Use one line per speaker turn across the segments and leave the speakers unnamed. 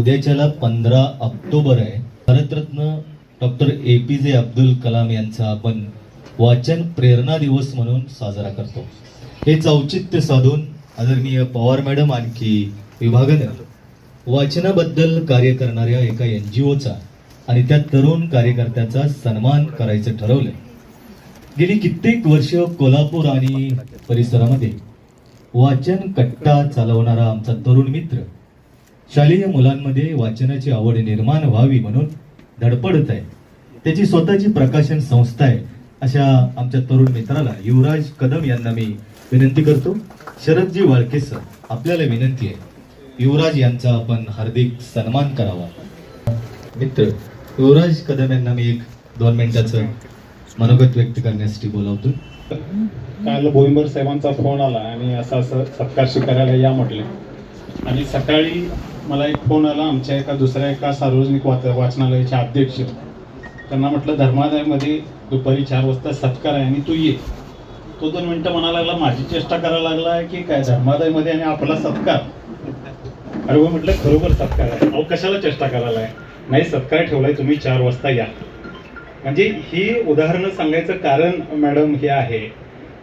उद्याच्याला पंधरा ऑक्टोबर आहे. Bharat Ratna doctor A P जे अब्दुल कलाम यांचा आपण वाचन प्रेरणा दिवस म्हणून साजरा करतो. हेच औचित्य साधून आदरणीय पवार मॅडम आणखी विभागाने वाचनाबद्दल कार्य करणाऱ्या एका एन जी ओचा आणि त्या तरुण कार्यकर्त्याचा सन्मान करायचं ठरवलं गेली कित्येक वर्ष कोल्हापूर आणि परिसरामध्ये वाचन कट्टा चालवणारा आमचा तरुण मित्र शालेय मुलांमध्ये वाचनाची आवड निर्माण व्हावी म्हणून धडपडत आहे. त्याची स्वतःची प्रकाशन संस्था आहे अशा आमच्या तरुण मित्राला युवराज कदम यांना मी विनंती करतो. शरदजी वाळके सर आपल्याला विनंती आहे. युवराज यांचा आपण हार्दिक सन्मान करावा. मित्र युवराज कदम यांना मी एक दोन मिनिटाचं मनोगत व्यक्त करण्यासाठी बोलावतो.
काल भोईंबर साहेबांचा फोन आला आणि असं असं सत्कार स्वीकारायला या म्हटले. आणि सकाळी मला एक फोन आला आमच्या एका दुसऱ्या एका सार्वजनिक वाच वाचनालयाचे अध्यक्ष त्यांना म्हटलं धर्मादायमध्ये दुपारी चार वाजता सत्कार आहे आणि तू ये. तो दोन मिनटं म्हणायला लागला माझी चेष्टा करायला लागला की काय धर्मादायमध्ये आणि आपला सत्कार? अरे हो म्हटलं खरोखर सत्कार आहे. अहो कशाला चेष्टा करायला आहे? नाही सत्कार ठेवलाय तुम्ही चार वाजता या. म्हणजे ही उदाहरणं सांगायचं कारण मॅडम हे आहे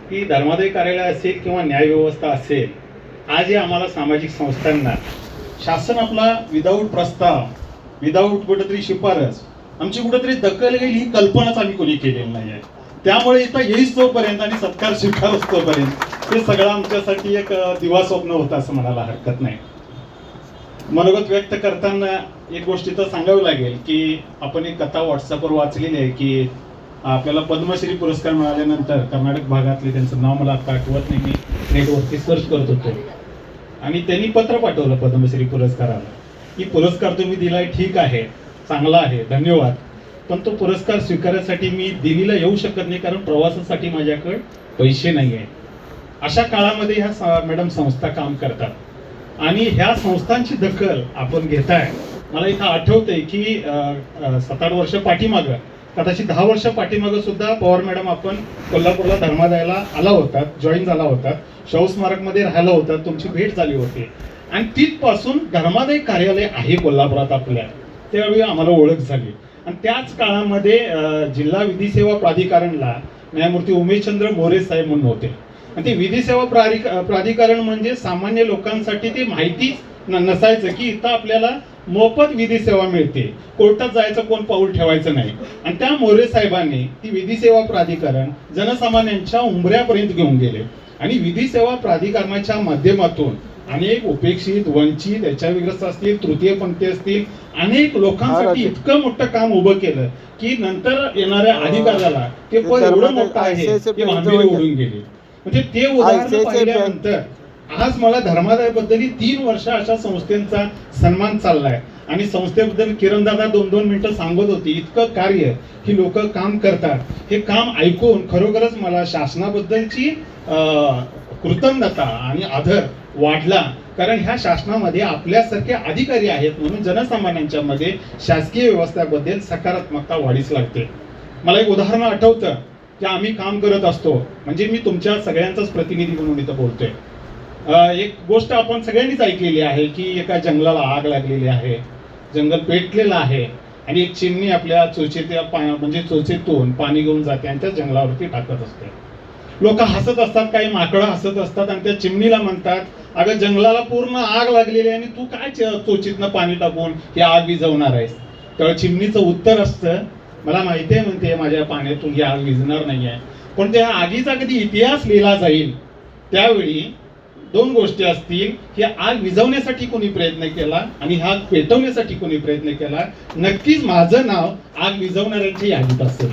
की धर्मादाय कार्यालय असेल किंवा न्यायव्यवस्था असेल आज या आम्हाला सामाजिक संस्थांना शासन आपला विदाऊट प्रस्ताव विदाऊट कुठेतरी शिफारस आमची कुठेतरी दखल घेईल ही कल्पनाच आम्ही कोणी केलेली नाही आहे. त्यामुळे इथं येईस तोपर्यंत आणि सत्कार स्वीकारच तोपर्यंत हे सगळं आमच्यासाठी एक दिवा स्वप्न होतं असं म्हणायला हरकत नाही. मनोगत व्यक्त करताना एक गोष्ट तर सांगावी लागेल की आपण एक कथा व्हॉट्सअपवर वाचलेली आहे की आपल्याला पद्मश्री पुरस्कार मिळाल्यानंतर कर्नाटक भागातले त्यांचं नाव मला आता आठवत नाही मी नेटवरती सर्च करत होतो. आणि त्यांनी पत्र पाठवलं पद्मश्री पुरस्काराला. की पुरस्कार तुम्ही दिलाय ठीक आहे चांगला आहे धन्यवाद. पण तो पुरस्कार स्वीकारण्यासाठी मी दिल्लीला येऊ शकत नाही कारण प्रवासासाठी माझ्याकडे पैसे नाही आहे अशा काळामध्ये ह्या मॅडम संस्था काम करतात. आणि ह्या संस्थांची दखल आपण घेताय. मला इथं आठवतंय की सात आठ वर्ष पाठीमागं कदाचित दहा वर्ष पाठीमागं सुद्धा पवार मॅडम आपण कोल्हापूरला धर्मादायला आला होता जॉईन झाला होता. शाहू राहिला होता तुमची भेट झाली होती. आणि तिथपासून धर्मादाय कार्यालय आहे कोल्हापुरात आपल्या. त्यावेळी आम्हाला ओळख झाली. आणि त्याच काळामध्ये जिल्हा विधी सेवा प्राधिकरणला न्यायमूर्ती उमेशचंद्र मोरे साहेब म्हणून होते. आणि ते विधी सेवा प्राधिक प्राधिकरण म्हणजे सामान्य लोकांसाठी ते माहितीच न- नसायचं की इथं आपल्याला मोफत विधी सेवा मिळते. कोर्टात जायचं कोण पाऊल ठेवायचं नाही. आणि त्या मोरे साहेबांनी ती विधी सेवा प्राधिकरण जनसामान्यांच्या उंबऱ्यापर्यंत घेऊन गेले. आणि विधी सेवा प्राधिकरणाच्या माध्यमातून अनेक उपेक्षित वंचित याच्याविग्रस्त असतील तृतीयपंथी असतील अनेक लोकांसाठी इतकं मोठं काम उभं केलं की नंतर येणाऱ्या अधिकाऱ्याला ते पद एवढं मोठं आहे की उडून गेले. म्हणजे ते उदाहरण पाहिल्यानंतर आज मला धर्मादायबद्दल ही तीन वर्ष अशा संस्थेचा सन्मान चाललाय. आणि संस्थेबद्दल किरणदादा दोन दोन मिनिटं सांगत होती इतकं कार्य ही लोक काम करतात. हे काम ऐकून खरोखरच मला शासनाबद्दलची अं, कृतज्ञता आणि आदर वाढला. कारण ह्या शासनामध्ये आपल्यासारखे अधिकारी आहेत म्हणून जनसामान्यांच्या मध्ये शासकीय व्यवस्थेबद्दल सकारात्मकता वाढीस लागते. मला एक उदाहरण आठवतं की आम्ही काम करत असतो. म्हणजे मी तुमच्या सगळ्यांचाच प्रतिनिधी म्हणून इथं बोलतोय. एक गोष्ट आपण सगळ्यांनीच ऐकलेली आहे की एका जंगलाला आग लागलेली आहे जंगल पेटलेलं आहे आणि एक चिमणी आपल्या चोचेत्या पा म्हणजे चोचेतून पाणी घेऊन जाते आणि त्या जंगलावरती टाकत असते. लोक हसत असतात काही माकडं हसत असतात आणि त्या चिमणीला म्हणतात अगं जंगलाला पूर्ण आग लागलेली आहे आणि तू काय च- चोचीतनं पाणी टाकून ही आग विझवणार आहेस? तर चिमणीचं उत्तर असतं मला माहिती आहे म्हणते माझ्या पाण्यातून ही आग विझणार नाही आहे पण त्या आगीचा कधी इतिहास लिहिला जाईल त्यावेळी दोन गोष्टी असतील की आग विझवण्यासाठी कोणी प्रयत्न केला आणि हा आग पेटवण्यासाठी कोणी प्रयत्न केला नक्कीच माझं नाव आग विझवणाऱ्यांच्या यादीत असेल.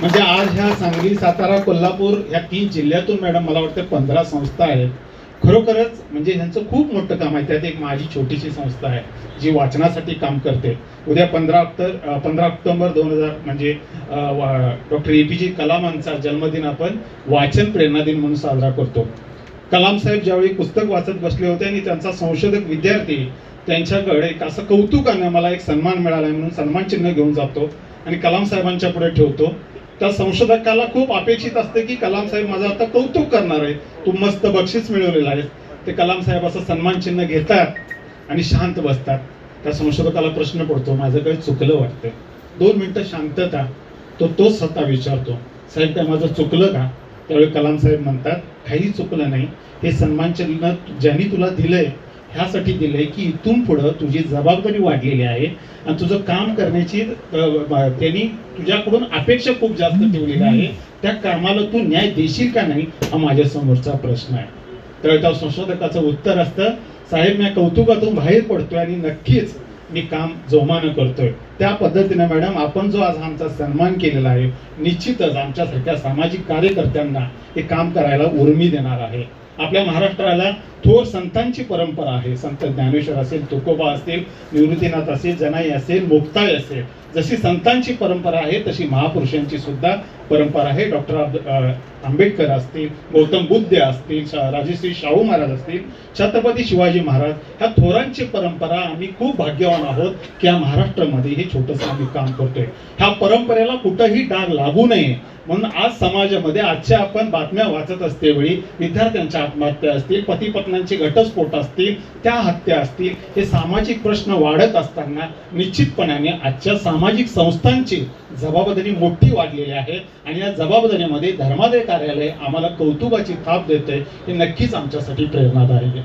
म्हणजे आज ह्या सांगली सातारा कोल्हापूर ह्या तीन जिल्ह्यातून मॅडम मला वाटतं पंधरा संस्था आहेत. खरोखरच म्हणजे ह्यांचं खूप मोठं काम आहे. त्यात एक माझी छोटीशी संस्था आहे जी वाचनासाठी काम करते. उद्या पंधरा ऑक्टर पंधरा ऑक्टोबर दोन हजार म्हणजे डॉक्टर ए पी जे कलामांचा जन्मदिन आपण वाचन प्रेरणा दिन म्हणून साजरा करतो. कलाम साहेब ज्यावेळी पुस्तक वाचत बसले होते आणि त्यांचा संशोधक विद्यार्थी त्यांच्याकडे एक असं कौतुकानं मला एक सन्मान मिळाला म्हणून सन्मान चिन्ह घेऊन जातो आणि कलाम साहेबांच्या पुढे ठेवतो. त्या संशोधकाला खूप अपेक्षित असते की कलाम साहेब माझं आता कौतुक करणार आहे तू मस्त बक्षीस मिळवलेलं आहे. ते कलाम साहेब असं सन्मान चिन्ह घेतात आणि शांत बसतात. त्या संशोधकाला प्रश्न पडतो माझं काही चुकलं वाटतं दोन मिनटं शांतता. तो तोच स्वतः विचारतो साहेब काय माझं चुकलं का? त्यावेळी कलाम साहेब म्हणतात काही चुकलं नाही. हे सन्मानचिन्ह ज्यांनी तुला दिलंय ह्यासाठी दिलंय की इथून पुढं तुझी जबाबदारी वाढलेली आहे आणि तुझं काम करण्याची त्यांनी तुझ्याकडून अपेक्षा खूप जास्त ठेवलेली आहे त्या कामाला तू न्याय देशील का नाही हा माझ्या समोरचा प्रश्न आहे. तर त्या संशोधकाचं उत्तर असतं साहेब मी कौतुकातून बाहेर पडतोय आणि नक्कीच मी काम जोमानं करतोय. त्या पद्धतीने मॅडम आपण जो आज आमचा सन्मान केलेला आहे निश्चितच आमच्यासारख्या सामाजिक कार्यकर्त्यांना हे काम करायला उर्मी देणार आहे. आपल्या महाराष्ट्राला थोर संतांची परंपरा आहे. संत ज्ञानेश्वर असेल तुकोबा असतील निवृत्तीनाथ असेल जनाई असेल मुक्ताई असेल जशी संतांची परंपरा आहे तशी महापुरुषांची सुद्धा परंपरा आहे. डॉक्टर आंबेडकर असतील गौतम बुद्ध असतील राजश्री शाहू महाराज असतील छत्रपती शिवाजी महाराज ह्या थोरांची परंपरा आम्ही खूप भाग्यवान आहोत की या महाराष्ट्रामध्ये हे छोटंसं आम्ही काम करतोय. ह्या परंपरेला कुठंही डाग लागू नये. म्हणून आज समाजामध्ये आजच्या आपण बातम्या वाचत असते वेळी विद्यार्थ्यांच्या आत्महत्या असतील पती पत्न्यांचे घटस्फोट असतील त्या हत्या असतील हे सामाजिक प्रश्न वाढत असताना निश्चितपणाने आजच्या सामाजिक संस्थांची जबाबदारी मोठी वाढलेली आहे. आणि या जबाबदारीमध्ये धर्मादाय कार्यालय आम्हाला कौतुकाची थाप देते हे नक्कीच आमच्यासाठी प्रेरणादायी आहे.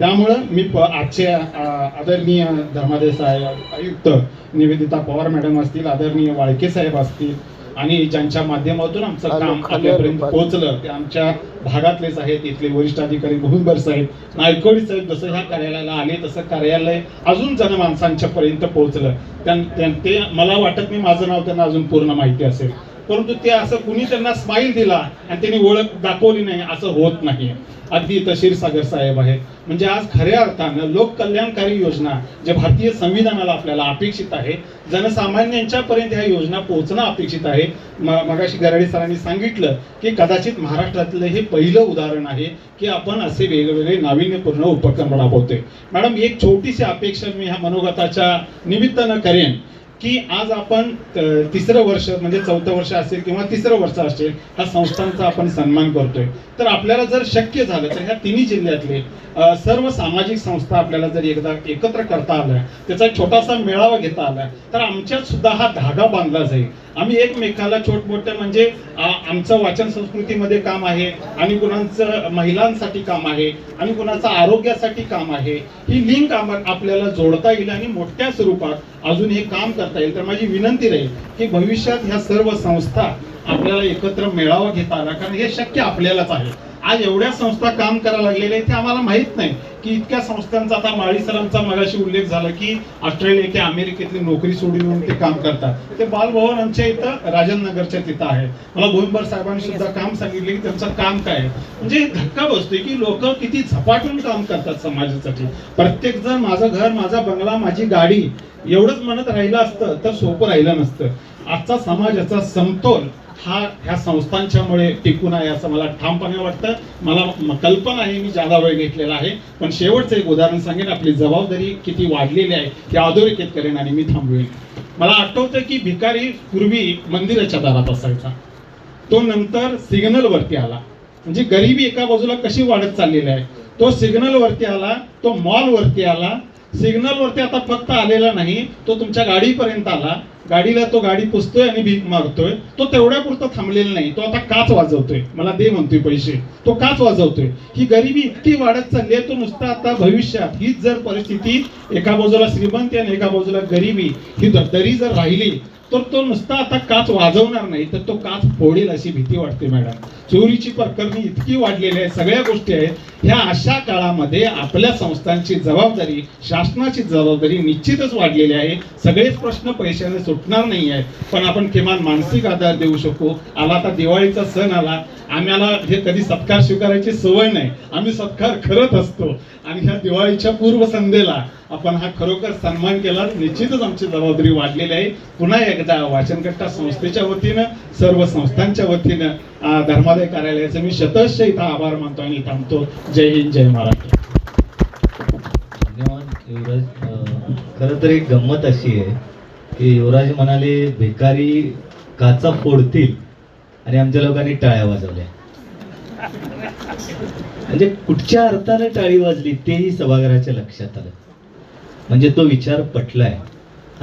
त्यामुळं मी प आजचे आदरणीय धर्मादाय साहेब आयुक्त निवेदिता पवार मॅडम असतील आदरणीय वाळके साहेब असतील आणि ज्यांच्या माध्यमातून आमचं काम आपल्यापर्यंत पोहोचलं ते आमच्या भागातलेच आहेत इथले वरिष्ठ अधिकारी भुजबळ साहेब नायकवडी साहेब जसं ह्या कार्यालयाला आले तसं कार्यालय अजून जनमानसांच्या पर्यंत पोहोचलं. त्यां- ते मला वाटत नाही माझं नाव त्यांना अजून पूर्ण माहिती असेल. परंतु ते असं कुणी त्यांना स्माईल दिला आणि त्यांनी ओळख दाखवली नाही असं होत नाही. अगदी तशीर सागर साहेब आहेत म्हणजे आज खऱ्या अर्थानं लोक कल्याणकारी योजना जे भारतीय संविधानाला आपल्याला अपेक्षित आहे जनसामान्यांच्यापर्यंत ह्या योजना पोहोचणं अपेक्षित आहे. मगाशी गराडे सरांनी सांगितलं की कदाचित महाराष्ट्रातलं हे पहिलं उदाहरण आहे की आपण असे वेगवेगळे नाविन्यपूर्ण उपक्रम राबवतोय. मॅडम एक छोटीशी अपेक्षा मी ह्या मनोगताच्या निमित्तानं करेन. की आज आपण तिसरं वर्ष म्हणजे चौथं वर्ष असेल किंवा तिसरं वर्ष असेल ह्या संस्थांचा आपण सन्मान करतोय. तर आपल्याला जर शक्य झालं तर ह्या तिन्ही जिल्ह्यातले सर्व सामाजिक संस्था आपल्याला जर एकदा एकत्र करता आल्या त्याचा छोटासा मेळावा घेता आला तर आमच्यात सुद्धा हा धागा बांधला जाईल. आम्ही एकमेकाला छोट मोठं म्हणजे आमचं वाचन संस्कृतीमध्ये काम आहे आणि कुणाचं महिलांसाठी काम आहे आणि कुणाचं आरोग्यासाठी काम आहे ही लिंक आपल्याला जोडता येईल आणि मोठ्या स्वरूपात अजून हे काम करता येईल. तर माझी विनंती राहील की भविष्यात ह्या सर्व संस्था आपल्याला एकत्र मेळावा घेता आला. कारण हे शक्य आपल्यालाच आहे. आज एवढ्या संस्था काम करायला लागलेल्या आहेत ते आम्हाला माहीत नाही की इतक्या संस्थांचा आता माळी सरांचा मगाशी उल्लेख झाला की ऑस्ट्रेलिया किंवा अमेरिकेतली नोकरी सोडून ते काम करतात. ते बालभवन आमच्या इथं राजन नगरच्या तिथं आहे. मला भोईंबर साहेबांनी सुद्धा काम सांगितले की त्यांचं काम काय आहे. म्हणजे धक्का बसतोय की लोक किती झपाटून काम करतात समाजासाठी. प्रत्येक जण माझं घर माझा बंगला माझी गाडी एवढंच म्हणत राहिलं असतं तर सोपं राहिलं नसतं. आजचा समाजाचा समतोल हा ह्या संस्थांच्यामुळे टिकून आहे असं मला ठामपणे वाटतं. मला कल्पना आहे मी जादा वेळ घेतलेला आहे. पण शेवटचं एक उदाहरण सांगेन. आपली जबाबदारी किती वाढलेली आहे ती अधोरेखित करेन आणि मी थांबवेन. मला आठवतं की भिकारी पूर्वी मंदिराच्या दारात असायचा. तो नंतर सिग्नल वरती आला. म्हणजे गरिबी एका बाजूला कशी वाढत चाललेली आहे? तो सिग्नल वरती आला तो मॉल वरती आला सिग्नल वरती आता फक्त आलेला नाही तो तुमच्या गाडीपर्यंत आला. गाडीला तो गाडी पुसतोय आणि भीक मारतोय तो तेवढ्या पुरता थांबलेला नाही. तो आता काच वाजवतोय. मला दे म्हणतोय पैसे. तो काच वाजवतोय. ही गरिबी इतकी वाढत चालली आहे तो नुसता आता भविष्यात हीच जर परिस्थिती एका बाजूला श्रीमंती आणि एका बाजूला गरिबी ही दरी जर राहिली तर तो नुसता आता काच वाजवणार नाही तर तो काच फोडेल अशी भीती वाटते मॅडम. चोरीची प्रकरणी इतकी वाढलेली आहे सगळ्या गोष्टी आहेत. ह्या अशा काळामध्ये आपल्या संस्थांची जबाबदारी शासनाची जबाबदारी निश्चितच वाढलेली आहे. सगळेच प्रश्न पैशाने सुटणार नाही आहेत. पण आपण किमान मानसिक आधार देऊ शकू. आला आता दिवाळीचा सण आला. आम्हाला हे कधी सत्कार स्वीकारायची सवय नाही. आम्ही सत्कार करत असतो. आणि ह्या दिवाळीच्या पूर्वसंध्येला आपण हा खरोखर सन्मान केला. निश्चितच आमची जबाबदारी वाढलेली आहे. पुन्हा एकदा वाचनकट्टा संस्थेच्या वतीनं सर्व संस्थांच्या वतीनं धर्मा धर्मादाय कार्यालयाचे मी शतश इथं आभार मानतो आणि थांबतो. जय हिंद जय महाराष्ट्र.
धन्यवाद युवराज. खरं तर एक गंमत अशी आहे की युवराज म्हणाले भिकारी काचा फोडतील आणि आमच्या लोकांनी टाळ्या वाजवल्या. म्हणजे कुठच्या अर्थाने टाळी वाजली तेही सभागृहाच्या लक्षात आलं. म्हणजे तो विचार पटलाय.